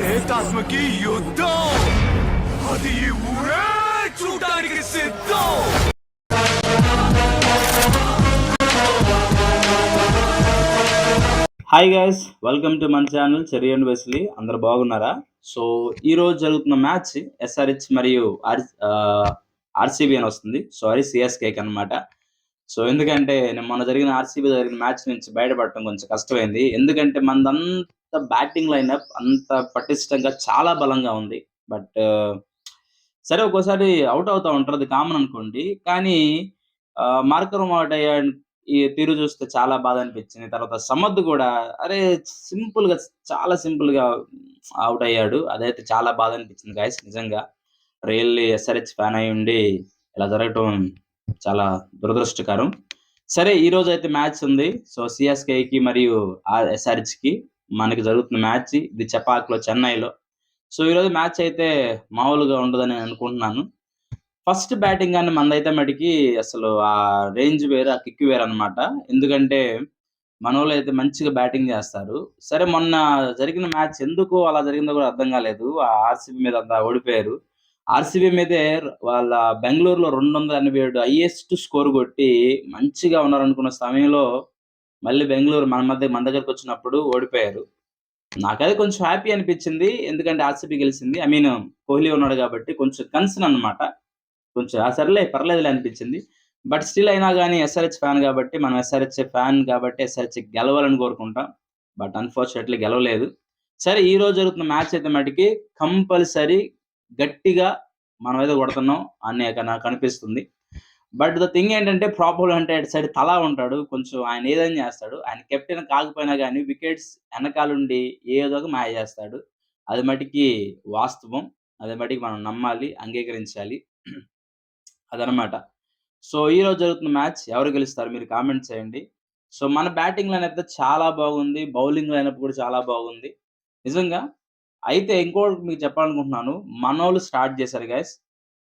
ప్రేతాత్మకి యుద్ధం. అది ఈ ఊరే చూడడానికి సిద్ధం. హాయ్ గైస్ వెల్కమ్ టు మన ఛానల్ చెరి అండ్ వెస్లీ అందరు బాగున్నారా? సో ఈ రోజు జరుగుతున్న మ్యాచ్ ఎస్ఆర్హెచ్ మరియు ఆర్ ఆర్సీబీ అని వస్తుంది. సారీ సిఎస్కేక్ అన్నమాట. సో ఎందుకంటే నేను మొన్న జరిగిన ఆర్సీబీ జరిగిన మ్యాచ్ నుంచి బయటపడటం కొంచెం కష్టమైంది. ఎందుకంటే మనదంతా బ్యాటింగ్ లైనప్ అంత పటిష్టంగా చాలా బలంగా ఉంది. బట్ uh, సరే ఒక్కోసారి అవుట్ అవుతా ఉంటారు. అది కామన్ అనుకోండి. కానీ మార్కరం అవుట్ అయ్యా ఈ తీరు చూస్తే చాలా బాధ అనిపించింది. తర్వాత సమద్ కూడా అరే సింపుల్గా చాలా సింపుల్గా అవుట్ అయ్యాడు. అదైతే చాలా బాధ అనిపించింది గాయస్ నిజంగా. రియల్లీ ఎస్ఆర్హెచ్ ఫ్యాన్ అయి ఉండి ఇలా జరగటం చాలా దురదృష్టకరం. సరే ఈ రోజు అయితే మ్యాచ్ ఉంది. సో సిఎస్కేకి మరియు ఎస్ఆర్హెచ్కి మనకి జరుగుతున్న మ్యాచ్ ఇది చపాక్లో చెన్నైలో. సో ఈ రోజు మ్యాచ్ అయితే మామూలుగా ఉండదని నేను అనుకుంటున్నాను. ఫస్ట్ బ్యాటింగ్ కానీ మనదైతే మటుకి అసలు ఆ రేంజ్ వేరు ఆ కిక్ వేరు అనమాట ఎందుకంటే మన అయితే మంచిగా బ్యాటింగ్ చేస్తారు. సరే మొన్న జరిగిన మ్యాచ్ ఎందుకు అలా జరిగిందో కూడా అర్థం కాలేదు. ఆ ఆర్సీబీ మీద అంతా ఓడిపోయారు. ఆర్సీబీ మీదే వాళ్ళ బెంగళూరులో రెండు వందల ఎనభై ఏడు హైయెస్ట్ స్కోర్ కొట్టి మంచిగా ఉన్నారనుకున్న సమయంలో మళ్ళీ బెంగళూరు మన మధ్య మన దగ్గరకు వచ్చినప్పుడు ఓడిపోయారు. నాకైతే కొంచెం హ్యాపీ అనిపించింది. ఎందుకంటే ఆర్సీబీ గెలిచింది. ఐ మీన్ కోహ్లీ ఉన్నాడు కాబట్టి కొంచెం కన్సర్న్ అన్నమాట. కొంచెం ఆ సర్లే పర్లేదులే అనిపించింది. బట్ స్టిల్ అయినా కానీ ఎస్ఆర్హెచ్ ఫ్యాన్ కాబట్టి మనం ఎస్ఆర్హెచ్ ఫ్యాన్ కాబట్టి ఎస్ఆర్హెచ్ గెలవాలని కోరుకుంటాం. బట్ అన్ఫార్చునేట్లీ గెలవలేదు. సరే ఈ రోజు జరుగుతున్న మ్యాచ్ అయితే మటుకి కంపల్సరీ గట్టిగా మనం అయితే కొడుతున్నాం. అని నాకు అనిపిస్తుంది. బట్ ద థింగ్ ఏంటంటే ప్రాపర్ అంటే అటు సైడ్ తలా ఉంటాడు. కొంచెం ఆయన ఏదైనా చేస్తాడు. ఆయన కెప్టెన్ కాకపోయినా కానీ వికెట్స్ వెనకాలండి ఏదో ఒక మాయ చేస్తాడు. అది మటుకి వాస్తవం. అది మటుకి మనం నమ్మాలి అంగీకరించాలి. అదనమాట సో ఈ రోజు జరుగుతున్న మ్యాచ్ ఎవరు గెలుస్తారు? మీరు కామెంట్ చేయండి. సో మన బ్యాటింగ్ లైన్ అయితే చాలా బాగుంది. బౌలింగ్ లైనప్ కూడా చాలా బాగుంది. నిజంగా అయితే ఇంకోటి మీకు చెప్పాలనుకుంటున్నాను. మనోళ్ళు స్టార్ట్ చేశారు గైస్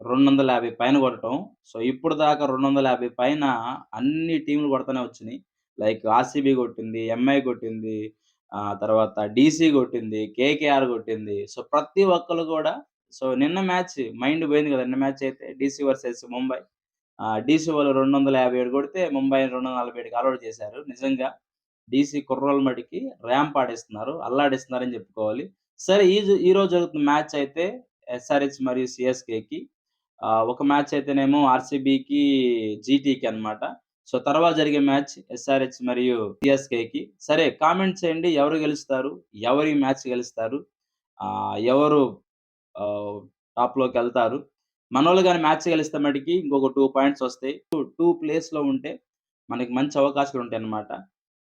రెండు వందల యాభై పైన కొట్టడం. సో ఇప్పుడు దాకా రెండు వందల యాభై పైన అన్ని టీంలు కొడుతూనే వచ్చినాయి. లైక్ ఆర్సీబీ కొట్టింది ఎంఐ కొట్టింది ఆ తర్వాత డీసీ కొట్టింది కేకేఆర్ కొట్టింది. సో ప్రతి ఒక్కరు కూడా సో నిన్న మ్యాచ్ మైండ్ పోయింది కదా. నిన్న మ్యాచ్ అయితే డీసీ వర్సెస్ ముంబై. డీసీ వాళ్ళు రెండు వందల యాభై ఏడు కొడితే ముంబై రెండు వందల నలభై ఏడుకి అలౌట్ చేశారు. నిజంగా డీసీ కుర్రోల మడికి ర్యాంప్ ఆడిస్తున్నారు అల్లాడిస్తున్నారని చెప్పుకోవాలి. సరే ఈ ఈ రోజు జరుగుతున్న మ్యాచ్ అయితే ఎస్ఆర్హెచ్ మరియు సిఎస్కేకి ఒక మ్యాచ్ అయితేనేమో ఆర్సీబీకి జీటీకి అన్నమాట. సో తర్వాత జరిగే మ్యాచ్ ఎస్ఆర్హెచ్ మరియు సిఎస్కేకి సరే కామెంట్ చేయండి. ఎవరు గెలుస్తారు? ఎవరి మ్యాచ్ గెలుస్తారు? ఆ, ఎవరు టాప్లోకి వెళ్తారు? మనోళ్ళు కానీ మ్యాచ్ గెలిస్తే మటుకి ఇంకొక టూ పాయింట్స్ వస్తాయి. టూ ప్లేస్లో ఉంటే మనకి మంచి అవకాశాలు ఉంటాయి అన్నమాట.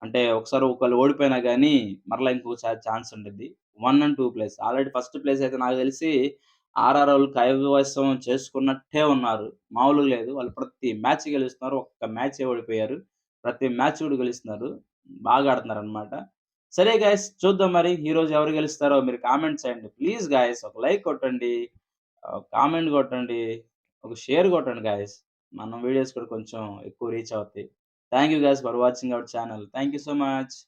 అంటే ఒకసారి ఒకళ్ళు ఓడిపోయినా కానీ మరలా ఇంకొక ఛాన్స్ ఉంటుంది one and two place. Already first place అయితే నాకు తెలిసి ఆర్ఆర్ కైవసం చేసుకున్నట్టే ఉన్నారు. మామూలుగా లేదు. వాళ్ళు ప్రతి మ్యాచ్ గెలుస్తున్నారు. ఒక్క మ్యాచ్ ఓడిపోయారు. ప్రతి మ్యాచ్ కూడా గెలుస్తున్నారు. బాగా ఆడుతున్నారు అనమాట సరే గాయస్ చూద్దాం మరి ఈరోజు ఎవరు గెలుస్తారో మీరు కామెంట్ చేయండి. ప్లీజ్ గాయస్ ఒక లైక్ కొట్టండి. కామెంట్ కొట్టండి. ఒక షేర్ కొట్టండి గాయస్ మనం వీడియోస్ కూడా కొంచెం ఎక్కువ రీచ్ అవుతాయి. Thank you guys for watching our channel thank you so much